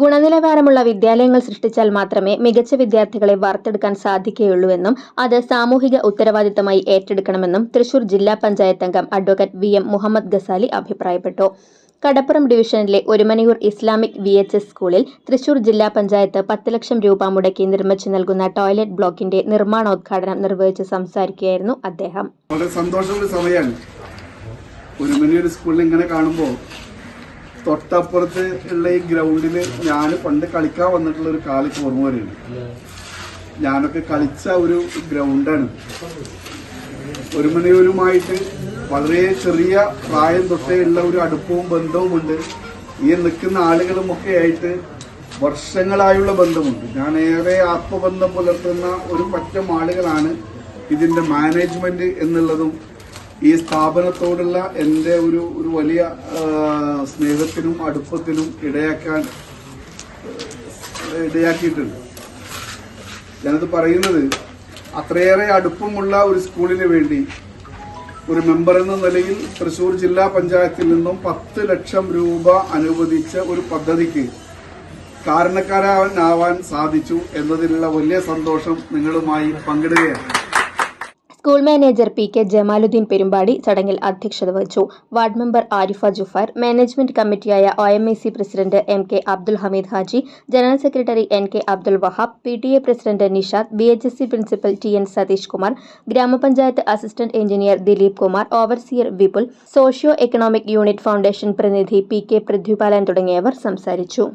ഗുണനിലവാരമുള്ള വിദ്യാലയങ്ങൾ സൃഷ്ടിച്ചാൽ മാത്രമേ മികച്ച വിദ്യാർത്ഥികളെ വാർത്തെടുക്കാൻ സാധിക്കുകയുള്ളൂവെന്നും അത് സാമൂഹിക ഉത്തരവാദിത്തമായി ഏറ്റെടുക്കണമെന്നും തൃശൂർ ജില്ലാ പഞ്ചായത്ത് അംഗം advocate V M Muhammad Ghazali അഭിപ്രായപ്പെട്ടു. കടപ്പുറം ഡിവിഷനിലെ Orumanayur Islamic V H S സ്കൂളിൽ തൃശൂർ ജില്ലാ പഞ്ചായത്ത് പത്ത് ലക്ഷം രൂപ മുടക്കി നിർമ്മിച്ചു നൽകുന്ന ടോയ്ലറ്റ് ബ്ലോക്കിന്റെ നിർമ്മാണോദ്ഘാടനം നിർവഹിച്ച് സംസാരിക്കുകയായിരുന്നു അദ്ദേഹം. വളരെ സന്തോഷമുള്ള സമയമാണ്. ഒരുമനിയൂർ സ്കൂളിൽ ഇങ്ങനെ കാണുമ്പോൾ തൊട്ടപ്പുറത്ത് ഉള്ള ഈ ഗ്രൗണ്ടിൽ ഞാൻ പണ്ട് കളിക്കാൻ വന്നിട്ടുള്ള ഒരു കാലത്ത് ഓർമ്മ വരുന്നുണ്ട് ഞാനൊക്കെ കളിച്ച ഒരു ഗ്രൗണ്ടാണ്. ഒരു മണിയൂരുമായിട്ട് വളരെ ചെറിയ പ്രായം തൊട്ടേ ഉള്ള ഒരു അടുപ്പവും ബന്ധവും ഉണ്ട്. ഈ നിൽക്കുന്ന ആളുകളും ഒക്കെ ആയിട്ട് വർഷങ്ങളായുള്ള ബന്ധമുണ്ട്. ഞാൻ ഏറെ ആത്മബന്ധം പുലർത്തുന്ന ഒരു പറ്റം ആളുകളാണ് ഇതിന്റെ മാനേജ്മെന്റ് എന്നുള്ളതും ഈ സ്ഥാപനത്തോടുള്ള എന്റെ ഒരു ഒരു വലിയ സ്നേഹത്തിനും അടുപ്പത്തിനും ഇടയാക്കാൻ ഇടയാക്കിയിട്ടുണ്ട്. ഞാനത് പറയുന്നത് അത്രയേറെ അടുപ്പമുള്ള ഒരു സ്കൂളിന് വേണ്ടി ഒരു മെമ്പർ എന്ന നിലയിൽ തൃശൂർ ജില്ലാ പഞ്ചായത്തിൽ നിന്നും പത്ത് ലക്ഷം രൂപ അനുവദിച്ച ഒരു പദ്ധതിക്ക് കാരണക്കാരാവാൻ സാധിച്ചു എന്നതിലുള്ള വലിയ സന്തോഷം നിങ്ങളുമായി പങ്കിടുകയാണ്. School manager P K Jamaluddin Perumbadi ചടങ്ങിൽ അധ്യക്ഷത വഹിച്ചു. Ward member Arifa Jufar management കമ്മിറ്റിയായ O M C president M K Abdul Hameed Haji general secretary N K Abdul Wahab P T A president Nishad B H S C principal T N Satheesh Kumar ഗ്രാമപഞ്ചായത്ത് assistant engineer Dileep Kumar overseer Vipul socio economic unit foundation പ്രതിനിധി P K Prithvipalan തുടങ്ങിയവർ സംസാരിച്ചു.